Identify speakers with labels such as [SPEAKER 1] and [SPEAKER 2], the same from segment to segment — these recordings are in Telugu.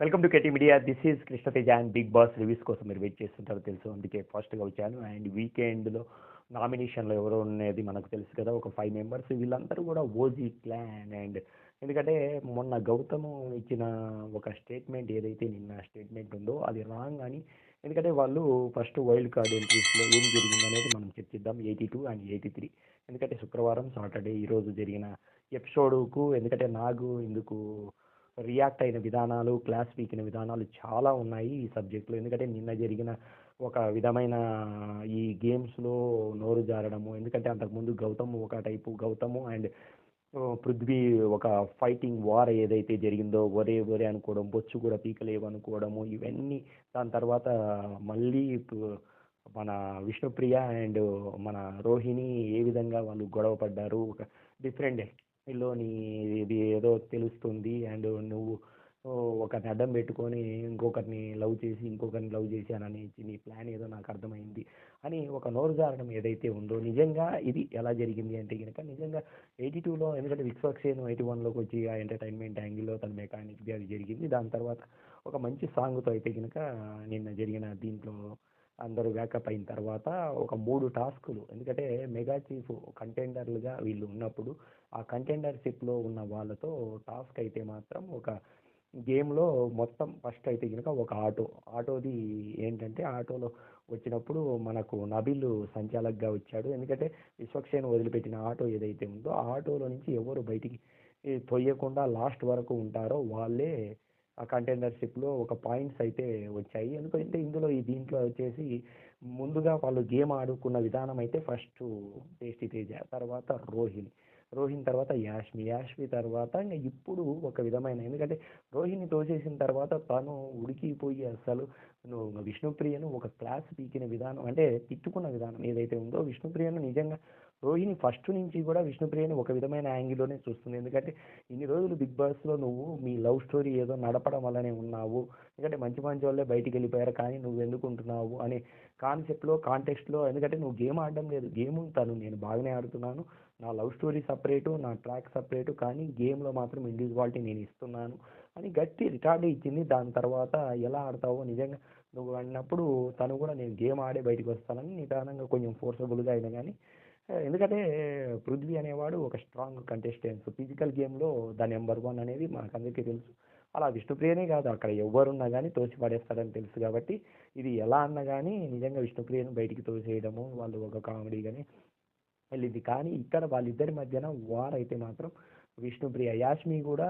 [SPEAKER 1] Welcome to KT media. This is Krishnateja and Bigg Boss reviews కోసం మీరు వెయిట్ చేస్తుంటారో తెలుసు. అందుకే ఫాస్ట్గా వచ్చాను. అండ్ వీకెండ్లో నామినేషన్లో ఎవరో ఉన్నది మనకు తెలుసు కదా ఒక ఫైవ్ మెంబర్స్ వీళ్ళందరూ కూడా ఓజీ క్లాన్ అండ్ ఎందుకంటే మొన్న గౌతమ్ ఇచ్చిన ఒక స్టేట్మెంట్ ఏదైతే నిన్న స్టేట్మెంట్ ఉందో అది రాంగ్ అని ఎందుకంటే వాళ్ళు ఫస్ట్ వైల్డ్ కార్డ్ ఎంట్రీస్లో ఏం జరిగింది అనేది మనం చర్చిద్దాం eighty two and eighty three ఎందుకంటే శుక్రవారం సాటర్డే ఈరోజు జరిగిన ఎపిసోడ్కు ఎందుకంటే నాకు ఇందుకు రియాక్ట్ అయిన విధానాలు క్లాస్ పీకిన విధానాలు చాలా ఉన్నాయి ఈ సబ్జెక్టులో. ఎందుకంటే నిన్న జరిగిన ఒక విధమైన ఈ గేమ్స్లో నోరు జారడము ఎందుకంటే అంతకుముందు గౌతమ్ ఒక టైపు గౌతము అండ్ పృథ్వీ ఒక ఫైటింగ్ వార్ ఏదైతే జరిగిందో ఒరే ఒరే అనుకోవడం బొచ్చు కూడా పీకలేవు అనుకోవడము ఇవన్నీ దాని తర్వాత మళ్ళీ మన విష్ణుప్రియ అండ్ మన రోహిణి ఏ విధంగా వాళ్ళు గొడవ పడ్డారు ఒక డిఫరెంట్ లోని ఇది ఏదో తెలుస్తుంది అండ్ నువ్వు ఒకరిని అడ్డం పెట్టుకొని ఇంకొకరిని లవ్ చేసి ఇంకొకరిని లవ్ చేశానని నీ ప్లాన్ ఏదో నాకు అర్థమైంది అని ఒక నోరు జారడం ఏదైతే ఉందో నిజంగా ఇది ఎలా జరిగింది అంటే కనుక నిజంగా ఎయిటీ టూలో ఎందుకంటే విశ్వక్సేన్ ఎయిటీ వన్లోకి వచ్చి ఆ ఎంటర్టైన్మెంట్ యాంగిల్లో తన మెకానిక్ది అది జరిగింది. దాని తర్వాత ఒక మంచి సాంగ్తో అయితే కనుక నిన్న జరిగిన దీంట్లో అందరూ బ్యాకప్ అయిన తర్వాత ఒక మూడు టాస్కులు. ఎందుకంటే మెగా చీఫ్ కంటెండర్లుగా వీళ్ళు ఉన్నప్పుడు ఆ కంటెండర్షిప్లో ఉన్న వాళ్ళతో టాస్క్ అయితే మాత్రం ఒక గేమ్లో మొత్తం ఫస్ట్ అయితే కనుక ఒక ఆటో. ఆటోది ఏంటంటే ఆటోలో వచ్చినప్పుడు మనకు నబిల్ సంచాలకుగా వచ్చాడు. ఎందుకంటే విశ్వక్సేన్ వదిలిపెట్టిన ఆటో ఏదైతే ఉందో ఆ ఆటోలో నుంచి ఎవరు బయటికి తొయ్యకుండా లాస్ట్ వరకు ఉంటారో వాళ్ళే ఆ కంటెండర్షిప్లో ఒక పాయింట్స్ అయితే వచ్చాయి. ఎందుకంటే ఇందులో ఈ దీంట్లో వచ్చేసి ముందుగా వాళ్ళు గేమ్ ఆడుకున్న విధానం అయితే ఫస్ట్ టేస్టీ తేజ తర్వాత రోహిణి రోహిణి తర్వాత యాష్మి యాష్మి తర్వాత ఇంకా ఇప్పుడు ఒక విధమైన ఎందుకంటే రోహిణి తోసేసిన తర్వాత తను ఉడికిపోయి అసలు విష్ణుప్రియను ఒక క్లాస్ పీకిన విధానం అంటే తిట్టుకున్న విధానం ఏదైతే ఉందో విష్ణుప్రియను నిజంగా రోహిణి ఫస్ట్ నుంచి కూడా విష్ణుప్రియని ఒక విధమైన యాంగిల్లోనే చూస్తుంది. ఎందుకంటే ఇన్ని రోజులు బిగ్ బాస్లో నువ్వు మీ లవ్ స్టోరీ ఏదో నడపడం వల్లనే ఉన్నావు. ఎందుకంటే మంచి మంచి వాళ్ళే బయటికి వెళ్ళిపోయారు కానీ నువ్వు ఎందుకుంటున్నావు అనే కాన్సెప్ట్లో కాంటెక్స్ట్లో ఎందుకంటే నువ్వు గేమ్ ఆడడం లేదు. గేమ్ తను నేను బాగానే ఆడుతున్నాను. నా లవ్ స్టోరీ సపరేటు నా ట్రాక్ సపరేటు కానీ గేమ్లో మాత్రం ఇండివిజువాలిటీ నేను ఇస్తున్నాను అని గట్టి రికార్డు ఇచ్చింది. దాని తర్వాత ఎలా ఆడతావో నిజంగా నువ్వు అన్నప్పుడు తను కూడా నేను గేమ్ ఆడే బయటికి వస్తానని నిదానంగా కొంచెం ఫోర్సబుల్గా అయినా కానీ ఎందుకంటే పృథ్వీ అనేవాడు ఒక స్ట్రాంగ్ కంటెస్టెంట్ ఫిజికల్ గేమ్లో ద నెంబర్ వన్ అనేది మనకందరికీ తెలుసు. అలా విష్ణుప్రియనే కాదు అక్కడ ఎవరున్నా కానీ తోసి పడేస్తారని తెలుసు కాబట్టి ఇది ఎలా అన్నా కానీ నిజంగా విష్ణుప్రియను బయటికి తోసేయడము వాళ్ళు ఒక కామెడీ కానీ వెళ్ళింది. కానీ ఇక్కడ వాళ్ళిద్దరి మధ్యన వార్ అయితే మాత్రం విష్ణుప్రియ యాష్మి కూడా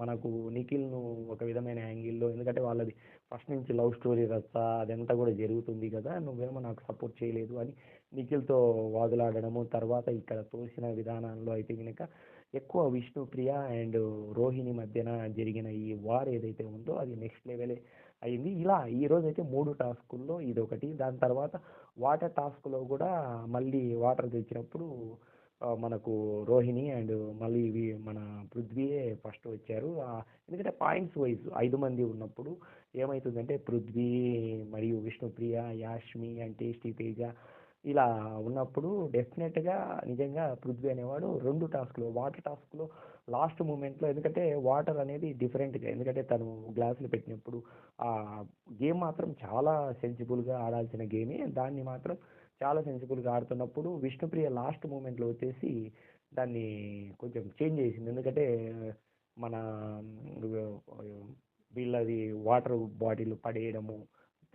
[SPEAKER 1] మనకు నిఖిల్ను ఒక విధమైన యాంగిల్లో ఎందుకంటే వాళ్ళది ఫస్ట్ నుంచి లవ్ స్టోరీ రచ్చ అదంతా కూడా జరుగుతుంది కదా నువ్వేమో నాకు సపోర్ట్ చేయలేదు అని నిఖిల్తో వాదులాడడము తర్వాత ఇక్కడ తోసిన విధానంలో అయితే కనుక ఎక్కువ విష్ణుప్రియ అండ్ రోహిణి మధ్యన జరిగిన ఈ వార్ ఏదైతే ఉందో అది నెక్స్ట్ లెవెలే అయింది. ఇలా ఈ రోజు అయితే మూడు టాస్కుల్లో ఇది ఒకటి దాని తర్వాత వాటర్ టాస్క్లో కూడా మళ్ళీ వాటర్ తెచ్చినప్పుడు మనకు రోహిణి అండ్ మళ్ళీ ఇవి మన పృథ్వీయే ఫస్ట్ వచ్చారు. ఎందుకంటే పాయింట్స్ వైజ్ ఐదు మంది ఉన్నప్పుడు ఏమవుతుందంటే పృథ్వీ మరియు విష్ణుప్రియ యాష్మి అండ్ టేస్టీ తేజ ఇలా ఉన్నప్పుడు డెఫినెట్గా నిజంగా పృథ్వీ అనేవాడు రెండు టాస్క్లో వాటర్ టాస్క్లో లాస్ట్ మూమెంట్లో ఎందుకంటే వాటర్ అనేది డిఫరెంట్గా ఎందుకంటే తను గ్లాసులు పెట్టినప్పుడు ఆ గేమ్ మాత్రం చాలా సెన్సిబుల్గా ఆడాల్సిన గేమే దాన్ని మాత్రం చాలా సెన్సిబుల్గా ఆడుతున్నప్పుడు విష్ణుప్రియ లాస్ట్ మూమెంట్లో వచ్చేసి దాన్ని కొంచెం చేంజ్ చేసింది. ఎందుకంటే మన వీళ్ళది వాటర్ బాటిల్ పడేయడము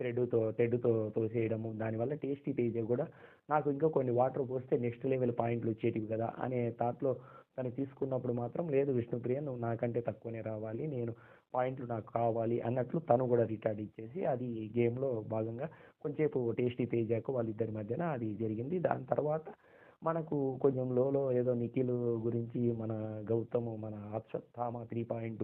[SPEAKER 1] థ్రెడ్తో థ్రెడ్తో తోసేయడము దానివల్ల టేస్టీ తేజ కూడా నాకు ఇంకా కొన్ని వాటర్ పోస్తే నెక్స్ట్ లెవెల్ పాయింట్లు వచ్చేటివి కదా అనే థాట్లో తను తీసుకున్నప్పుడు మాత్రం లేదు విష్ణుప్రియ నువ్వు నాకంటే తక్కువనే రావాలి నేను పాయింట్లు నాకు కావాలి అన్నట్లు తను కూడా రిటార్డ్ ఇచ్చేసి అది గేమ్లో భాగంగా కొంచెంసేపు టేస్టీ తేజకు వాళ్ళిద్దరి మధ్యన అది జరిగింది. దాని తర్వాత మనకు కొంచెం లోలో ఏదో నిఖిల్ గురించి మన గౌతమ్ మన అక్షత్థామ త్రీ పాయింట్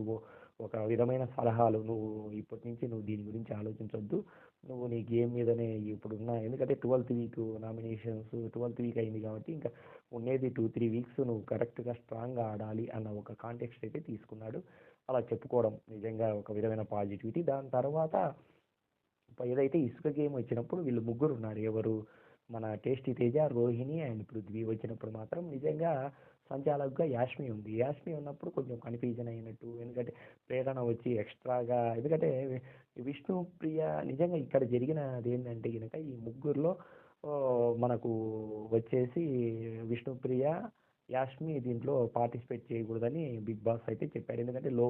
[SPEAKER 1] ఒక విధమైన సలహాలు నువ్వు ఇప్పటి నుంచి నువ్వు దీని గురించి ఆలోచించొద్దు. నువ్వు నీ గేమ్ మీదనే ఇప్పుడు ఇప్పుడున్న ఎందుకంటే twelfth week nominations twelfth week అయింది కాబట్టి ఇంకా ఉండేది టూ త్రీ వీక్స్ నువ్వు కరెక్ట్గా స్ట్రాంగ్గా ఆడాలి అన్న ఒక కాంటెక్స్ట్ అయితే తీసుకున్నాడు. అలా చెప్పుకోవడం నిజంగా ఒక విధమైన పాజిటివిటీ. దాని తర్వాత ఏదైతే ఇసుక గేమ్ వచ్చినప్పుడు వీళ్ళు ముగ్గురు ఉన్నారు ఎవరు? మన టేస్టీ తేజ రోహిణి అండ్ పృథ్వీ వచ్చినప్పుడు మాత్రం నిజంగా సంచాలకుగా యాష్మి ఉంది. యాష్మి ఉన్నప్పుడు కొంచెం కన్ఫ్యూజన్ అయినట్టు ఎందుకంటే ప్రేరణ వచ్చి ఎక్స్ట్రాగా ఎందుకంటే విష్ణుప్రియ నిజంగా ఇక్కడ జరిగినది ఏంటంటే కనుక ఈ ముగ్గురులో మనకు వచ్చేసి విష్ణుప్రియ యాష్మి దీంట్లో పార్టిసిపేట్ చేయకూడదని బిగ్ బాస్ అయితే చెప్పాడు ఎందుకంటే లో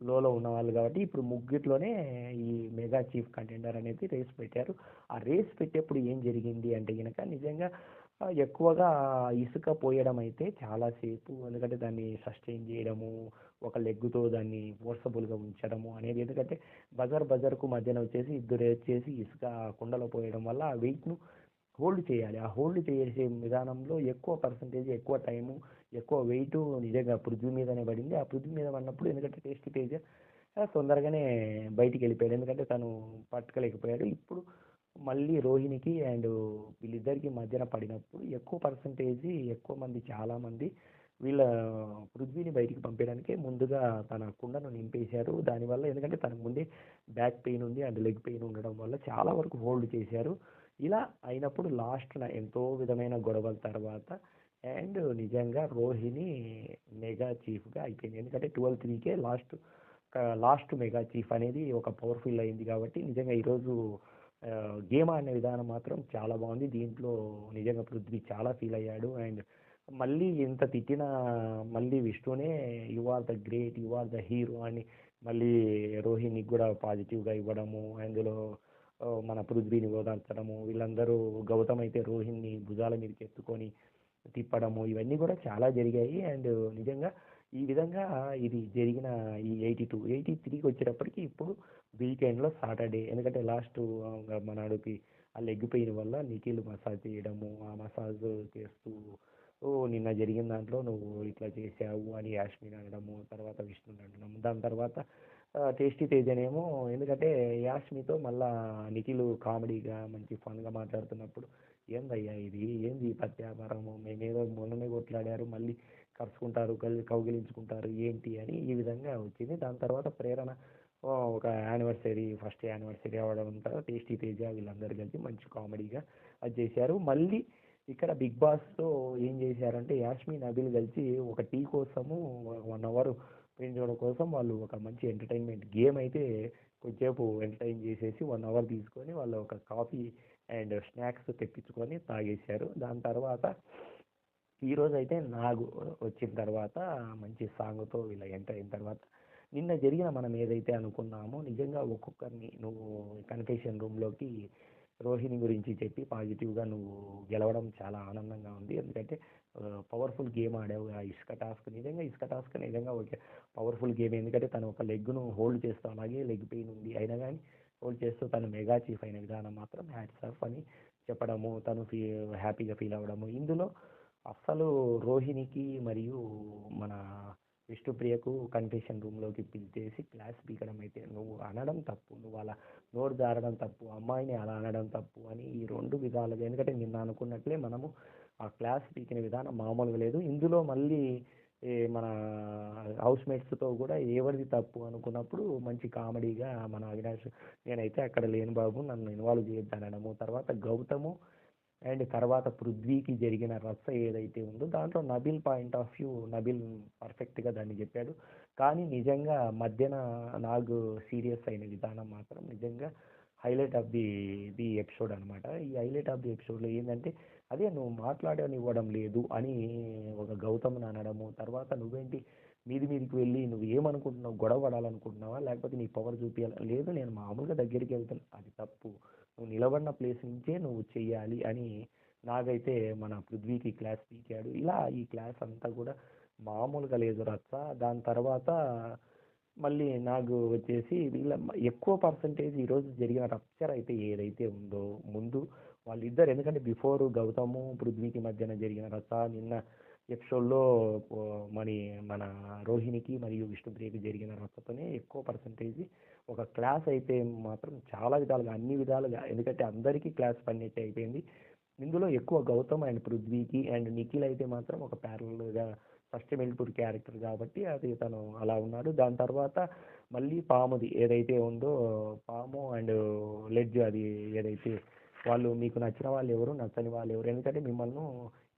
[SPEAKER 1] లోలో ఉన్నవాళ్ళు కాబట్టి ఇప్పుడు ముగ్గురిలోనే ఈ మెగా చీఫ్ కంటెండర్ అనేది రేస్ పెట్టారు. ఆ రేస్ పెట్టేప్పుడు ఏం జరిగింది అంటే కనుక నిజంగా ఎక్కువగా ఇసుక పోయడం అయితే చాలాసేపు ఎందుకంటే దాన్ని సస్టైన్ చేయడము ఒక లెగ్గుతో దాన్ని ఫోర్సబుల్గా ఉంచడము అనేది ఎందుకంటే బజార్ బజార్కు మధ్యన వచ్చేసి ఇద్దరు వచ్చేసి ఇసుక కుండలో పోయడం వల్ల ఆ వెయిట్ను హోల్డ్ చేయాలి. ఆ హోల్డ్ చేసే విధానంలో ఎక్కువ పర్సంటేజ్ ఎక్కువ టైము ఎక్కువ వెయిట్ నిజంగా పృథ్వీ మీదనే పడింది. ఆ పృథ్వీ మీద పడినప్పుడు ఎందుకంటే టేస్ట్ తేజ తొందరగానే బయటికి వెళ్ళిపోయాడు. ఎందుకంటే తను పట్టుకోలేకపోయాడు. ఇప్పుడు మళ్ళీ రోహిణికి అండ్ వీళ్ళిద్దరికి మధ్యన పడినప్పుడు ఎక్కువ పర్సంటేజ్ ఎక్కువ మంది చాలామంది వీళ్ళ పృథ్వీని బయటికి పంపించడానికి ముందుగా తన కుండను నింపేశారు. దానివల్ల ఎందుకంటే తనకు ముందే బ్యాక్ పెయిన్ ఉంది అండ్ లెగ్ పెయిన్ ఉండడం వల్ల చాలా వరకు హోల్డ్ చేశారు. ఇలా అయినప్పుడు లాస్ట్న ఎంతో విధమైన గొడవల తర్వాత అండ్ నిజంగా రోహిణి మెగా చీఫ్గా అయిపోయింది. ఎందుకంటే ట్వెల్వ్ త్రీకే లాస్ట్ లాస్ట్ మెగా చీఫ్ అనేది ఒక పవర్ఫుల్ అయింది కాబట్టి నిజంగా ఈరోజు గేమ్ ఆడిన విధానం మాత్రం చాలా బాగుంది. దీంట్లో నిజంగా పృథ్వీ చాలా ఫీల్ అయ్యాడు. అండ్ మళ్ళీ ఎంత తిట్టినా మళ్ళీ విష్ణునే you are the great you are the hero అని మళ్ళీ రోహిణికి కూడా పాజిటివ్గా ఇవ్వడము అందులో మన పృథ్వీని ఓదార్చడము వీళ్ళందరూ గౌతమ్ అయితే రోహిణిని భుజాల మీదకి ఎత్తుకొని తిప్పడము ఇవన్నీ కూడా చాలా జరిగాయి. అండ్ నిజంగా ఈ విధంగా ఇది జరిగిన ఈ ఎయిటీ టూ ఎయిటీ త్రీకి వచ్చేటప్పటికి ఇప్పుడు వీకెండ్లో సాటర్డే. ఎందుకంటే లాస్ట్ మనడికి ఆ లెగ్ పెయిన్ వల్ల నిఖిల్ మసాజ్ చేయడము ఆ మసాజ్ చేస్తూ ఓ నిన్న జరిగిన దాంట్లో నువ్వు ఇట్లా చేసావు అని యాష్మిన్ అనడము తర్వాత విష్ణుని అనడం దాని తర్వాత టేస్టీ తేజ్ అనేమో ఎందుకంటే యాష్మితో మళ్ళా నిఖిల్ కామెడీగా మంచి ఫన్గా మాట్లాడుతున్నప్పుడు ఏందయ్యా ఇది? ఏంది ఈ పత్యాపారము మేమేదో మొన్ననే కొట్లాడారు మళ్ళీ కరుచుకుంటారు కలి కౌగిలించుకుంటారు ఏంటి అని ఈ విధంగా వచ్చింది. దాని తర్వాత ప్రేరణ ఒక యానివర్సరీ ఫస్ట్ యానివర్సరీ అవ్వడం తర్వాత టేస్టీ తేజ వీళ్ళందరూ కలిసి మంచి కామెడీగా అది చేశారు. మళ్ళీ ఇక్కడ బిగ్ బాస్తో ఏం చేశారంటే యాష్మి నబీల్ కలిసి ఒక టీ కోసము వన్ అవర్ పెంచడం కోసం వాళ్ళు ఒక మంచి ఎంటర్టైన్మెంట్ గేమ్ అయితే కొంచెంసేపు ఎంటర్టైన్ చేసేసి వన్ అవర్ తీసుకొని వాళ్ళు ఒక కాఫీ అండ్ స్నాక్స్ తెప్పించుకొని తాగేశారు. దాని తర్వాత ఈరోజు అయితే నాగు వచ్చిన తర్వాత మంచి సాంగ్తో ఇలా ఎంటర్ అయిన తర్వాత నిన్న జరిగిన మనం ఏదైతే అనుకున్నామో నిజంగా ఒక్కొక్కరిని నువ్వు కన్ఫెషన్ రూమ్లోకి రోహిణి గురించి చెప్పి పాజిటివ్గా నువ్వు గెలవడం చాలా ఆనందంగా ఉంది. ఎందుకంటే పవర్ఫుల్ గేమ్ ఆడావు ఆ ఇసుక టాస్క్ నిజంగా ఇసుక టాస్క్ నిజంగా ఒక పవర్ఫుల్ గేమ్ ఎందుకంటే తను ఒక లెగ్ను హోల్డ్ చేస్తాం అలాగే లెగ్ పెయిన్ ఉంది. అయినా కానీ హోల్డ్ చేస్తూ తను మెగా చీఫ్ అయిన విధానం మాత్రం హ్యాట్స్ ఆఫ్ అని చెప్పడము తను ఫీ హ్యాపీగా ఫీల్ అవ్వడము. ఇందులో అస్సలు రోహిణికి మరియు మన విష్ణుప్రియకు కన్ఫెషన్ రూమ్లోకి పిలిచేసి క్లాస్ పీకడం అయితే నువ్వు అనడం తప్పు నువ్వు అలా నోరు జారడం తప్పు అమ్మాయిని అలా అనడం తప్పు అని ఈ రెండు విధాలుగా ఎందుకంటే నిన్న అనుకున్నట్లే మనము ఆ క్లాస్ పీకిన విధానం మామూలుగా లేదు. ఇందులో మళ్ళీ మన హౌస్ మేట్స్తో కూడా ఎవరిది తప్పు అనుకున్నప్పుడు మంచి కామెడీగా మన అవినాష్ నేనైతే అక్కడ లేను బాబు నన్ను ఇన్వాల్వ్ చేయొద్దు తర్వాత గౌతము అండ్ తర్వాత పృథ్వీకి జరిగిన రచ్చ ఏదైతే ఉందో దాంట్లో Nabeel point of view Nabeel పర్ఫెక్ట్గా దాన్ని చెప్పాడు. కానీ నిజంగా మధ్యన నాగు సీరియస్ అయిన విధానం మాత్రం నిజంగా highlight of the the episode అనమాట ఈ హైలైట్ ఆఫ్ ది ఎపిసోడ్లో ఏంటంటే అదే నువ్వు మాట్లాడనివ్వడం లేదు అని ఒక గౌతమ్ని అనడము తర్వాత నువ్వేంటి మీది మీదికి వెళ్ళి నువ్వు ఏమనుకుంటున్నావు గొడవ పడాలనుకుంటున్నావా లేకపోతే నీ పవర్ చూపించాలి లేదు నేను మామూలుగా దగ్గరికి వెళ్తాను. అది తప్పు. నువ్వు నిలబడిన ప్లేస్ నుంచే నువ్వు చెయ్యాలి అని నాకైతే మన పృథ్వీకి క్లాస్ పీకాడు. ఇలా ఈ క్లాస్ అంతా కూడా మామూలుగా లేదు రచ్చ. దాని తర్వాత మళ్ళీ నాకు వచ్చేసి వీళ్ళ ఎక్కువ పర్సంటేజ్ ఈరోజు జరిగిన రప్చర్ అయితే ఏదైతే ఉందో ముందు వాళ్ళిద్దరు ఎందుకంటే బిఫోర్ గౌతము పృథ్వీకి మధ్యన జరిగిన రస నిన్న ఎపిసోడ్లో మరి మన రోహిణికి మరియు విష్ణుప్రియకి జరిగిన రసతోనే ఎక్కువ పర్సంటేజ్. ఒక క్లాస్ అయితే మాత్రం చాలా విధాలుగా అన్ని విధాలుగా ఎందుకంటే అందరికీ క్లాస్ పన్నట్టు అయిపోయింది. ఇందులో ఎక్కువ గౌతమ్ అండ్ పృథ్వీకి అండ్ నిఖిల్ అయితే మాత్రం ఒక ప్యారల్గా ఫస్ట్ మెల్పూర్ క్యారెక్టర్ కాబట్టి అది తను అలా ఉన్నాడు. దాని తర్వాత మళ్ళీ పాముది ఏదైతే ఉందో పాము అండ్ లెడ్జ్ అది ఏదైతే వాళ్ళు మీకు నచ్చిన వాళ్ళు ఎవరు నచ్చని వాళ్ళు ఎవరు ఎందుకంటే మిమ్మల్ని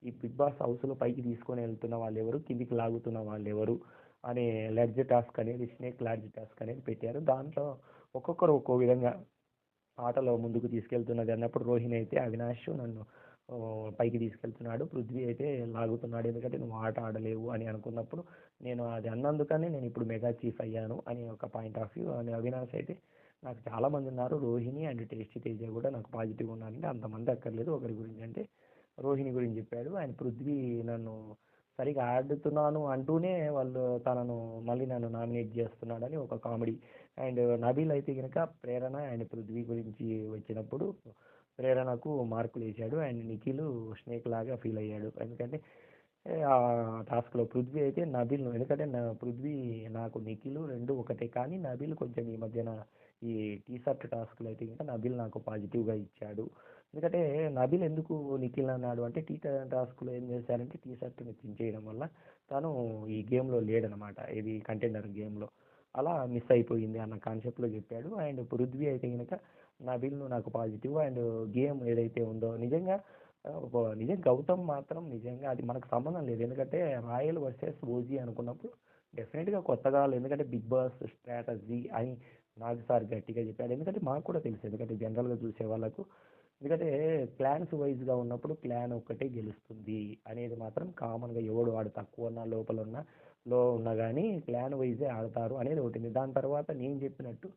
[SPEAKER 1] ఈ బిగ్ బాస్ హౌస్లో పైకి తీసుకొని వెళ్తున్న వాళ్ళు ఎవరు కిందికి లాగుతున్న వాళ్ళు ఎవరు అనే లెడ్జ్ టాస్క్ అనేది స్నేక్ లాడ్జ్ టాస్క్ అనేది పెట్టారు. దాంట్లో ఒక్కొక్కరు ఒక్కో విధంగా ఆటలో ముందుకు తీసుకెళ్తున్నది అన్నప్పుడు రోహిణి అయితే అవినాష్ నన్ను పైకి తీసుకెళ్తున్నాడు. పృథ్వీ అయితే లాగుతున్నాడు. ఎందుకంటే నువ్వు ఆట ఆడలేవు అని అనుకున్నప్పుడు నేను అది అన్నందుకనే నేను ఇప్పుడు మెగా చీఫ్ అయ్యాను అని ఒక పాయింట్ ఆఫ్ వ్యూ. అని అవినాష్ అయితే నాకు చాలామంది ఉన్నారు. రోహిణి అండ్ టేస్టీ తేజ కూడా నాకు పాజిటివ్ ఉన్నారంటే అంతమంది అక్కర్లేదు. ఒకరి గురించి అంటే రోహిణి గురించి చెప్పాడు. ఆయన పృథ్వీ నన్ను సరిగా ఆడుతున్నాను అంటూనే వాళ్ళు తనను మళ్ళీ నన్ను నామినేట్ చేస్తున్నాడని ఒక కామెడీ. అండ్ నబీల్ అయితే కనుక ప్రేరణ అండ్ పృథ్వీ గురించి వచ్చినప్పుడు ప్రేరణకు మార్కులు వేశాడు అండ్ నిఖిల్ స్నేక్ లాగా ఫీల్ అయ్యాడు. ఎందుకంటే ఆ టాస్క్లో పృథ్వీ అయితే నబిల్ ఎందుకంటే నా పృథ్వీ నాకు నిఖిల్ రెండు ఒకటే. కానీ నబిల్ కొంచెం ఈ మధ్యన ఈ టీ షర్ట్ టాస్క్లో అయితే ఇంకా నబిల్ నాకు పాజిటివ్గా ఇచ్చాడు. ఎందుకంటే నబిల్ ఎందుకు నిఖిల్ అన్నాడు అంటే టీ టాస్క్లో ఏం చేశారంటే టీ షర్ట్ని తించేయడం వల్ల తను ఈ గేమ్లో లేడనమాట. ఇది కంటెండర్ గేమ్లో. అలా మిస్ అయిపోయింది అన్న కాన్సెప్ట్లో చెప్పాడు. అండ్ పృథ్వీ అయితే కనుక నబిల్ను నాకు పాజిటివ్ అండ్ గేమ్ ఏదైతే ఉందో నిజంగా నిజం గౌతమ్ మాత్రం నిజంగా అది మనకు సంబంధం లేదు. ఎందుకంటే రాయల్ వర్సెస్ ఓజీ అనుకున్నప్పుడు డెఫినెట్గా కొత్తగా ఎందుకంటే బిగ్ బాస్ స్ట్రాటజీ అని నాకు సార్ గట్టిగా చెప్పాడు. ఎందుకంటే మాకు కూడా తెలుసు. ఎందుకంటే జనరల్గా చూసే వాళ్ళకు ఎందుకంటే క్లాన్స్ వైజ్గా ఉన్నప్పుడు క్లాన్ ఒక్కటే గెలుస్తుంది అనేది మాత్రం కామన్గా ఎవడు వాడు తక్కువ ఉన్న లోపల ఉన్న లో ఉన్నా కానీ క్లాన్ వైజే ఆడతారు అనేది ఒకటి. ఉంది దాని తర్వాత నేను చెప్పినట్టు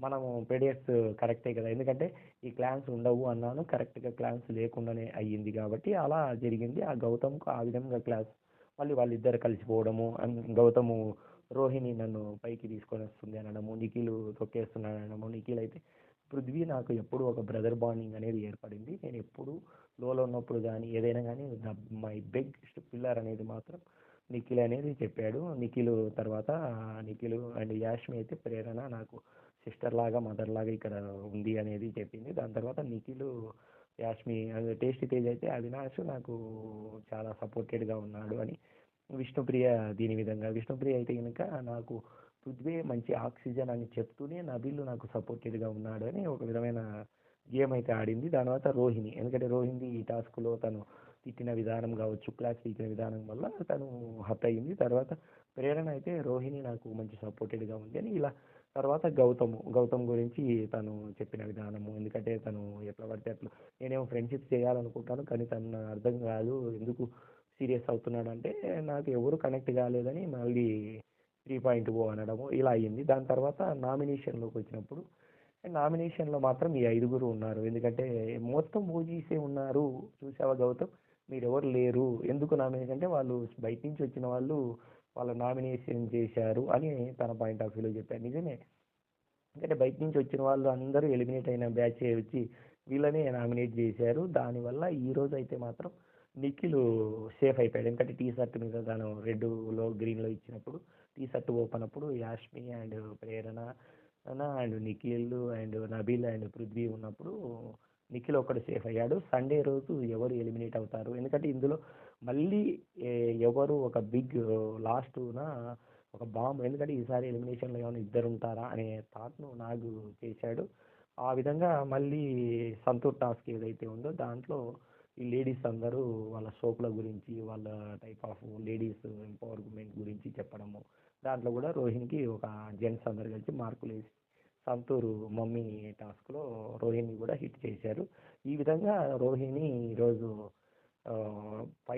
[SPEAKER 1] మనము పెడియర్స్ కరెక్టే కదా? ఎందుకంటే ఈ క్లాన్స్ ఉండవు అన్నాను. కరెక్ట్గా క్లాన్స్ లేకుండానే అయ్యింది కాబట్టి అలా జరిగింది. ఆ గౌతమ్కు ఆ విధంగా క్లాస్ మళ్ళీ వాళ్ళిద్దరు కలిసిపోవడము అండ్ గౌతము రోహిణి నన్ను పైకి తీసుకొని వస్తుంది అనడము నిఖిల్ తొక్కేస్తున్నాడు అనడము నిఖిల్ అయితే పృథ్వీ నాకు ఎప్పుడు ఒక బ్రదర్ బాండింగ్ అనేది ఏర్పడింది. నేను ఎప్పుడు లోలో ఉన్నప్పుడు కానీ ఏదైనా కానీ మై బిగ్గెస్ట్ పిల్లర్ అనేది మాత్రం నిఖిల్ అనేది చెప్పాడు. నిఖిల్ తర్వాత నిఖిల్ అండ్ యాష్మి అయితే ప్రేరణ నాకు సిస్టర్ లాగా మదర్ లాగా ఇక్కడ ఉంది అనేది చెప్పింది. దాని తర్వాత నిఖిల్ యాష్మి అది టేస్టీ తేజ్ అయితే అవినాష్ నాకు చాలా సపోర్టెడ్గా ఉన్నాడు అని. విష్ణుప్రియ దీని విధంగా. విష్ణుప్రియ అయితే కనుక నాకు పృథ్వీ మంచి ఆక్సిజన్ అని చెప్తూనే నబిల్ నాకు సపోర్టెడ్గా ఉన్నాడు అని ఒక విధమైన గేమ్ అయితే ఆడింది. దాని తర్వాత రోహిణి. ఎందుకంటే రోహిణి ఈ టాస్క్లో తను తిట్టిన విధానం కావచ్చు క్లాస్ తిట్టిన విధానం వల్ల తను హత్ అయింది తర్వాత ప్రేరణ అయితే రోహిణి నాకు మంచి సపోర్టెడ్గా ఉంది అని ఇలా తర్వాత గౌతమ్. గౌతమ్ గురించి తను చెప్పిన విధానము. ఎందుకంటే తను ఎట్లా పడితే అట్లా. నేనేమో ఫ్రెండ్షిప్ చేయాలనుకుంటాను కానీ తను నాకు అర్థం కాదు ఎందుకు సీరియస్ అవుతున్నాడు అంటే నాకు ఎవరు కనెక్ట్ కాలేదని మళ్ళీ త్రీ పాయింట్ ఓ అనడము ఇలా అయ్యింది దాని తర్వాత నామినేషన్లోకి వచ్చినప్పుడు నామినేషన్లో మాత్రం ఈ ఐదుగురు ఉన్నారు. ఎందుకంటే మొత్తం ఓజీసే ఉన్నారు. చూసావా గౌతమ్? మీరు ఎవరు లేరు. ఎందుకు నామినేషన్ అంటే వాళ్ళు బయట నుంచి వచ్చిన వాళ్ళు వాళ్ళ నామినేషన్ చేశారు అని తన పాయింట్ ఆఫ్ వ్యూలో చెప్పారు. నిజమే. ఎందుకంటే బయట నుంచి వచ్చిన వాళ్ళు అందరూ ఎలిమినేట్ అయిన బ్యాచ్ వచ్చి వీళ్ళనే నామినేట్ చేశారు. దానివల్ల ఈ రోజు అయితే మాత్రం నిఖిల్ సేఫ్ అయిపోయాడు. ఎందుకంటే టీ షర్ట్ మీద తను రెడ్లో గ్రీన్లో ఇచ్చినప్పుడు టీ షర్ట్ ఓపెన్ అప్పుడు Yashmi and Prerana and Nikhil and Nabeel and Prithvi ఉన్నప్పుడు నిఖిల్ ఒకడు సేఫ్ అయ్యాడు. సండే రోజు ఎవరు ఎలిమినేట్ అవుతారు? ఎందుకంటే ఇందులో మళ్ళీ ఎవరు ఒక బిగ్ లాస్ట్న ఒక బాంబ్. ఎందుకంటే ఈసారి ఎలిమినేషన్లో ఏమైనా ఇద్దరు ఉంటారా అనే థాట్ను నాగు చేశాడు. ఆ విధంగా మళ్ళీ సంతూర్ టాస్క్ ఏదైతే ఉందో దాంట్లో ఈ లేడీస్ అందరూ వాళ్ళ సోపుల గురించి వాళ్ళ టైప్ ఆఫ్ లేడీస్ ఎంపవర్మెంట్ గురించి చెప్పడము. దాంట్లో కూడా రోహిణికి ఒక జెంట్స్ అందరు కలిసి మార్కులు వేసి సంతూరు మమ్మీ టాస్క్లో రోహిణి కూడా హిట్ చేశారు. ఈ విధంగా రోహిణి ఈరోజు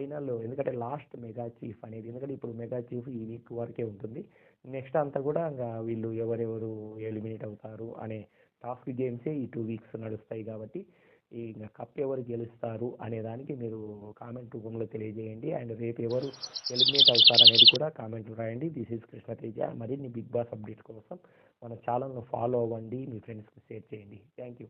[SPEAKER 1] ఫైనల్ ఎందుకంటే లాస్ట్ మెగా చీఫ్ అనేది ఎందుకంటే ఇప్పుడు మెగా చీఫ్ ఈ వీక్ వరకే ఉంటుంది. నెక్స్ట్ అంతా కూడా ఇంకా వీళ్ళు ఎవరెవరు ఎలిమినేట్ అవుతారు అనే టాస్క్ గేమ్సే ఈ టూ వీక్స్ నడుస్తాయి కాబట్టి ఈ ఇంకా కప్ ఎవరు గెలుస్తారు అనే దానికి మీరు కామెంట్ రూపంలో తెలియజేయండి. అండ్ రేపు ఎవరు ఎలిమినేట్ అవుతారు అనేది కూడా కామెంట్ రాయండి. This is Krishna Teja. మరిన్ని బిగ్ బాస్ అప్డేట్ కోసం మన ఛానల్ను ఫాలో అవ్వండి. మీ ఫ్రెండ్స్కి షేర్ చేయండి. Thank you.